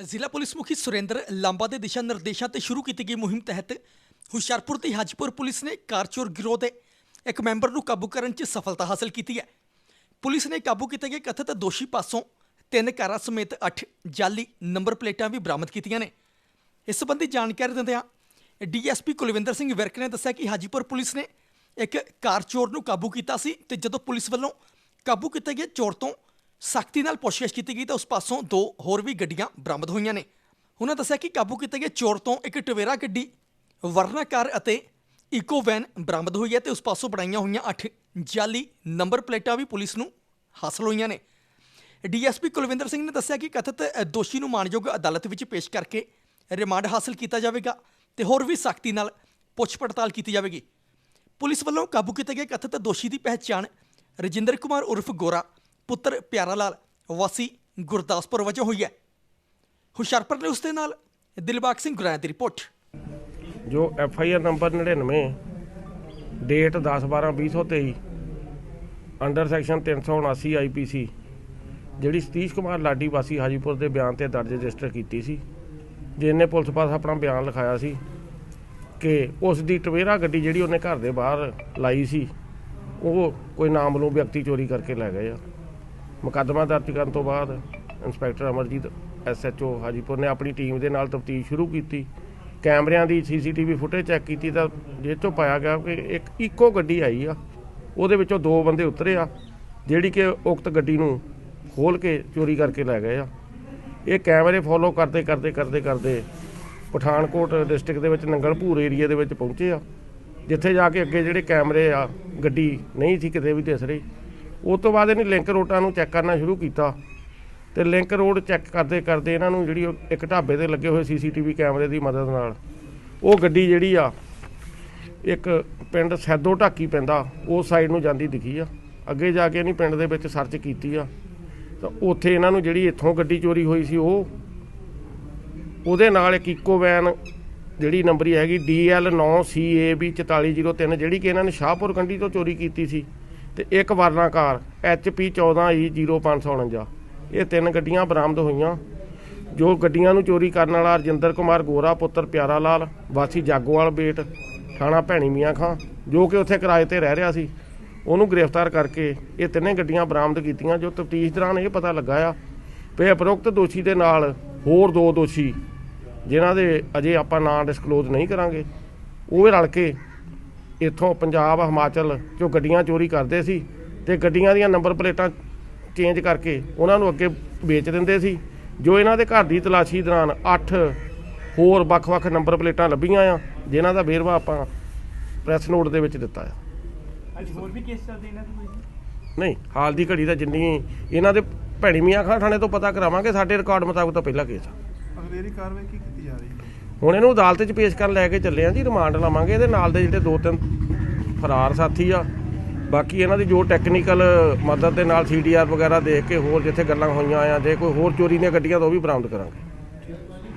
ਜ਼ਿਲ੍ਹਾ ਪੁਲਿਸ ਮੁਖੀ ਸੁਰਿੰਦਰ ਲਾਂਬਾ ਦੇ ਦਿਸ਼ਾ ਨਿਰਦੇਸ਼ਾਂ ਤੇ ਸ਼ੁਰੂ ਕੀਤੀ ਗਈ ਮੁਹਿੰਮ ਤਹਿਤ ਹੁਸ਼ਿਆਰਪੁਰ ਤੇ ਹਾਜੀਪੁਰ ਪੁਲਿਸ ਨੇ ਕਾਰ ਚੋਰ ਗਿਰੋਹ ਦੇ ਇੱਕ ਮੈਂਬਰ ਨੂੰ ਕਾਬੂ ਕਰਨ 'ਚ ਸਫਲਤਾ ਹਾਸਲ ਕੀਤੀ ਹੈ। ਪੁਲਿਸ ਨੇ ਕਾਬੂ ਕੀਤੇ ਗਏ ਕਥਿਤ ਦੋਸ਼ੀ ਪਾਸੋਂ ਤਿੰਨ ਕਾਰਾਂ ਸਮੇਤ 8 ਜਾਲੀ ਨੰਬਰ ਪਲੇਟਾਂ ਵੀ ਬਰਾਮਦ ਕੀਤੀਆਂ ਨੇ। ਇਸ ਸੰਬੰਧੀ ਜਾਣਕਾਰੀ ਦਿੰਦਿਆਂ ਡੀਐਸਪੀ ਕੁਲਵਿੰਦਰ ਸਿੰਘ ਵਿਰਕ ਨੇ ਦੱਸਿਆ ਕਿ ਹਾਜੀਪੁਰ ਪੁਲਿਸ ਨੇ ਇੱਕ ਕਾਰ ਚੋਰ ਨੂੰ ਕਾਬੂ ਕੀਤਾ ਸੀ ਤੇ ਜਦੋਂ ਪੁਲਿਸ ਵੱਲੋਂ ਕਾਬੂ ਕੀਤੇ ਗਏ ਚੋਰ ਤੋਂ ਸਖਤੀ ਨਾਲ ਪੁੱਛਗਿੱਛ ਕੀਤੀ ਗਈ ਤਾਂ ਉਸ ਪਾਸੋਂ ਦੋ ਹੋਰ ਵੀ ਗੱਡੀਆਂ ਬਰਾਮਦ ਹੋਈਆਂ ਨੇ। ਉਹਨਾਂ ਦੱਸਿਆ ਕਿ ਕਾਬੂ ਕੀਤੇ ਗਏ ਚੋਰ ਤੋਂ ਇੱਕ ਟਵੇਰਾ ਗੱਡੀ, ਵਰਨਾ ਕਾਰ ਅਤੇ ਇਕੋ ਵੈਨ ਬਰਾਮਦ ਹੋਈ ਹੈ ਤੇ ਉਸ ਪਾਸੋਂ ਬਣਾਈਆਂ ਹੋਈਆਂ 8 ਜਾਲੀ ਨੰਬਰ ਪਲੇਟਾਂ ਵੀ ਪੁਲਿਸ ਨੂੰ ਹਾਸਲ ਹੋਈਆਂ ਨੇ। ਡੀਐਸਪੀ ਕੁਲਵਿੰਦਰ ਸਿੰਘ ਨੇ ਦੱਸਿਆ ਕਿ ਕਥਿਤ ਦੋਸ਼ੀ ਨੂੰ ਮਾਣਯੋਗ ਅਦਾਲਤ ਵਿੱਚ ਪੇਸ਼ ਕਰਕੇ ਰਿਮਾਂਡ ਹਾਸਲ ਕੀਤਾ ਜਾਵੇਗਾ ਤੇ ਹੋਰ ਵੀ ਸਖਤੀ ਨਾਲ ਪੁੱਛ ਪੜਤਾਲ ਕੀਤੀ ਜਾਵੇਗੀ। ਪੁਲਿਸ ਵੱਲੋਂ ਕਾਬੂ ਕੀਤੇ ਗਏ ਕਥਿਤ ਦੋਸ਼ੀ ਦੀ ਪਹਿਚਾਣ ਰਜਿੰਦਰ ਕੁਮਾਰ ਉਰਫ ਗੋਰਾ ਪੁੱਤਰ ਪਿਆਰਾ ਲਾਲ ਵਾਸੀ ਗੁਰਦਾਸਪੁਰ ਵਜੋਂ ਹੋਈ ਹੈ। ਹੁਸ਼ਿਆਰਪੁਰ ਨੇ ਉਸ ਦੇ ਨਾਲ ਦਿਲਬਾਗ ਸਿੰਘ ਗੁਰਾਇਆ ਦੀ ਰਿਪੋਰਟ। ਜੋ F I R number 99 date 10 12 2023 under section 379 I P C, ਜਿਹੜੀ ਸਤੀਸ਼ ਕੁਮਾਰ ਲਾਡੀ ਵਾਸੀ ਹਾਜੀਪੁਰ ਦੇ ਬਿਆਨ ਤੇ ਦਰਜ ਰਜਿਸਟਰ ਕੀਤੀ ਸੀ ਜਿਹਨੇ ਪੁਲਿਸ ਪਾਸ ਆਪਣਾ ਬਿਆਨ ਲਿਖਾਇਆ ਸੀ ਕਿ ਉਸ ਦੀ ਟਵੇਰਾ ਗੱਡੀ ਜਿਹੜੀ ਉਹਨੇ ਘਰ ਦੇ ਬਾਹਰ ਲਾਈ ਸੀ, ਉਹ ਕੋਈ ਨਾਮਲੂਮ ਵਿਅਕਤੀ ਚੋਰੀ ਕਰਕੇ ਲੈ ਗਏ ਆ। ਮੁਕੱਦਮਾ ਦਰਜ ਕਰਨ ਤੋਂ ਬਾਅਦ ਇੰਸਪੈਕਟਰ ਅਮਰਜੀਤ ਐਸਐਚਓ ਹਾਜੀਪੁਰ ਨੇ ਆਪਣੀ ਟੀਮ ਦੇ ਨਾਲ ਤਫਤੀਸ਼ ਸ਼ੁਰੂ ਕੀਤੀ। ਕੈਮਰਿਆਂ ਦੀ ਸੀਸੀਟੀਵੀ ਫੁਟੇਜ ਚੈੱਕ ਕੀਤੀ ਤਾਂ ਜਿਸ ਤੋਂ ਪਾਇਆ ਗਿਆ ਕਿ ਇੱਕ ਇੱਕੋ ਗੱਡੀ ਆਈ ਆ, ਉਹਦੇ ਵਿੱਚੋਂ ਦੋ ਬੰਦੇ ਉਤਰੇ ਆ, ਜਿਹੜੀ ਕਿ ਉਕਤ ਗੱਡੀ ਨੂੰ ਖੋਲ ਕੇ ਚੋਰੀ ਕਰਕੇ ਲੈ ਗਏ ਆ। ਇਹ ਕੈਮਰੇ ਫੋਲੋ ਕਰਦੇ ਕਰਦੇ ਕਰਦੇ ਕਰਦੇ ਪਠਾਨਕੋਟ ਡਿਸਟ੍ਰਿਕਟ ਦੇ ਵਿੱਚ ਨੰਗਲਪੂਰ ਏਰੀਆ ਦੇ ਵਿੱਚ ਪਹੁੰਚੇ ਆ, ਜਿੱਥੇ ਜਾ ਕੇ ਅੱਗੇ ਜਿਹੜੇ ਕੈਮਰੇ ਆ, ਗੱਡੀ ਨਹੀਂ ਸੀ ਕਿਤੇ ਵੀ ਦਿਸ ਰਹੀ। ਉਸ ਤੋਂ ਬਾਅਦ ਇਹਨੇ ਲਿੰਕ ਰੋਡਾਂ ਨੂੰ ਚੈੱਕ ਕਰਨਾ ਸ਼ੁਰੂ ਕੀਤਾ ਤੇ ਲਿੰਕ ਰੋਡ ਚੈੱਕ ਕਰਦੇ ਕਰਦੇ ਇਹਨਾਂ ਨੂੰ ਜਿਹੜੀ ਉਹ ਇੱਕ ਢਾਬੇ ਤੇ ਲੱਗੇ ਹੋਏ ਸੀਸੀਟੀਵੀ ਕੈਮਰੇ ਦੀ ਮਦਦ ਨਾਲ ਉਹ ਗੱਡੀ ਜਿਹੜੀ ਆ, ਇੱਕ ਪਿੰਡ ਸੈਦੋ ਢਾਕੀ ਪੈਂਦਾ ਉਸ ਸਾਈਡ ਨੂੰ ਜਾਂਦੀ ਦਿਖੀ ਆ। ਅੱਗੇ ਜਾ ਕੇ ਇਹਨੀ ਪਿੰਡ ਦੇ ਵਿੱਚ ਸਰਚ ਕੀਤੀ ਆ। ਤਾਂ ਉੱਥੇ ਇਹਨਾਂ ਨੂੰ ਜਿਹੜੀ ਇੱਥੋਂ ਗੱਡੀ ਚੋਰੀ ਹੋਈ ਸੀ ਉਹ, ਉਹਦੇ ਨਾਲ ਇੱਕ ਇਕੋ ਵੈਨ ਜਿਹੜੀ ਨੰਬਰੀ ਹੈਗੀ DL9CAB 4403 ਜਿਹੜੀ ਕਿ ਇਹਨਾਂ ਨੇ ਸ਼ਾਹਪੁਰ ਕੰਢੀ ਤੋਂ ਚੋਰੀ ਕੀਤੀ ਸੀ। ਤੇ ਇੱਕ ਵਰਨਾ ਕਾਰ HP 14E0549 ਇਹ ਤਿੰਨ ਗੱਡੀਆਂ ਬਰਾਮਦ ਹੋਈਆਂ, ਜੋ ਗੱਡੀਆਂ ਨੂੰ ਚੋਰੀ ਕਰਨ ਵਾਲਾ ਰਜਿੰਦਰ ਕੁਮਾਰ ਗੋਰਾ, ਪੁੱਤਰ ਪਿਆਰਾ ਲਾਲ, ਵਾਸੀ ਜਾਗੋਵਾਲ ਬੇਟ, ਥਾਣਾ ਭੈਣੀ ਮੀਆਂ ਖਾਂ, ਜੋ ਕਿ ਉੱਥੇ ਕਿਰਾਏ ਤੇ ਰਹਿ ਰਿਹਾ ਸੀ। ਉਹਨੂੰ ਗ੍ਰਿਫਤਾਰ ਕਰਕੇ ਇਹ ਤਿੰਨੇ ਗੱਡੀਆਂ ਬਰਾਮਦ ਕੀਤੀਆਂ, ਜੋ ਤਫਤੀਸ਼ ਦੌਰਾਨ ਇਹ ਪਤਾ ਲੱਗਾ ਆ ਵੀ ਉਪਰੋਕਤ ਦੋਸ਼ੀ ਦੇ ਨਾਲ ਹੋਰ ਦੋ ਦੋਸ਼ੀ, ਜਿਨ੍ਹਾਂ ਦੇ ਅਜੇ ਆਪਾਂ ਨਾਂ ਡਿਸਕਲੋਜ਼ ਨਹੀਂ ਕਰਾਂਗੇ, ਉਹ ਰਲ ਕੇ ਇੱਥੋਂ ਪੰਜਾਬ ਹਿਮਾਚਲ ਚੋਂ ਗੱਡੀਆਂ ਚੋਰੀ ਕਰਦੇ ਸੀ ਤੇ ਗੱਡੀਆਂ ਦੀਆਂ ਨੰਬਰ ਪਲੇਟਾਂ ਚੇਂਜ ਕਰਕੇ ਉਹਨਾਂ ਨੂੰ ਅੱਗੇ ਵੇਚ ਦਿੰਦੇ ਸੀ। ਜੋ ਇਹਨਾਂ ਦੇ ਘਰ ਦੀ ਤਲਾਸ਼ੀ ਦੌਰਾਨ 8 ਹੋਰ ਵੱਖ-ਵੱਖ ਨੰਬਰ ਪਲੇਟਾਂ ਲੱਭੀਆਂ ਆ ਜਿਨ੍ਹਾਂ ਦਾ ਵੇਰਵਾ ਆਪਾਂ ਪ੍ਰੈਸ ਨੋਟ ਦੇ ਵਿੱਚ ਦਿੱਤਾ ਆ। ਅੱਜ ਹੋਰ ਵੀ ਕੇਸ ਚੱਲਦੇ ਇਹਨਾਂ ਦੇ ਕੋਈ? ਨਹੀਂ ਹਾਲ ਦੀ ਘੜੀ ਦਾ ਜਿੰਨੀ ਇਹਨਾਂ ਦੇ ਭੈਣੀ ਮੀਆਂ ਖਾਂ ਥਾਣੇ ਤੋਂ ਪਤਾ ਕਰਾਵਾਂਗੇ ਸਾਡੇ ਰਿਕਾਰਡ ਮੁਤਾਬਕ ਤਾਂ ਪਹਿਲਾ ਕੇਸ ਆ। ਅਗਲੇਰੀ ਕਾਰਵਾਈ ਕੀ ਕੀਤੀ ਜਾ ਰਹੀ ਹੈ? ਹੁਣ ਇਹਨੂੰ ਅਦਾਲਤ 'ਚ ਪੇਸ਼ ਕਰਨ ਲੈ ਕੇ ਚੱਲੇ ਆ ਜੀ ਰਿਮਾਂਡ ਲਾਵਾਂਗੇ ਇਹਦੇ ਨਾਲ ਦੇ ਜਿਹੜੇ ਦੋ ਤਿੰਨ ਫਰਾਰ ਸਾਥੀ ਆ। ਬਾਕੀ ਇਹਨਾਂ ਦੀ ਜੋ ਟੈਕਨੀਕਲ ਮਦਦ ਦੇ ਨਾਲ ਸੀਡੀਆਰ ਵਗੈਰਾ ਦੇਖ ਕੇ ਹੋਰ ਜਿੱਥੇ ਗੱਲਾਂ ਹੋਈਆਂ ਆ, ਜੇ ਕੋਈ ਹੋਰ ਚੋਰੀ ਦੀਆਂ ਗੱਡੀਆਂ ਤਾਂ ਉਹ ਵੀ ਬਰਾਮਦ ਕਰਾਂਗੇ।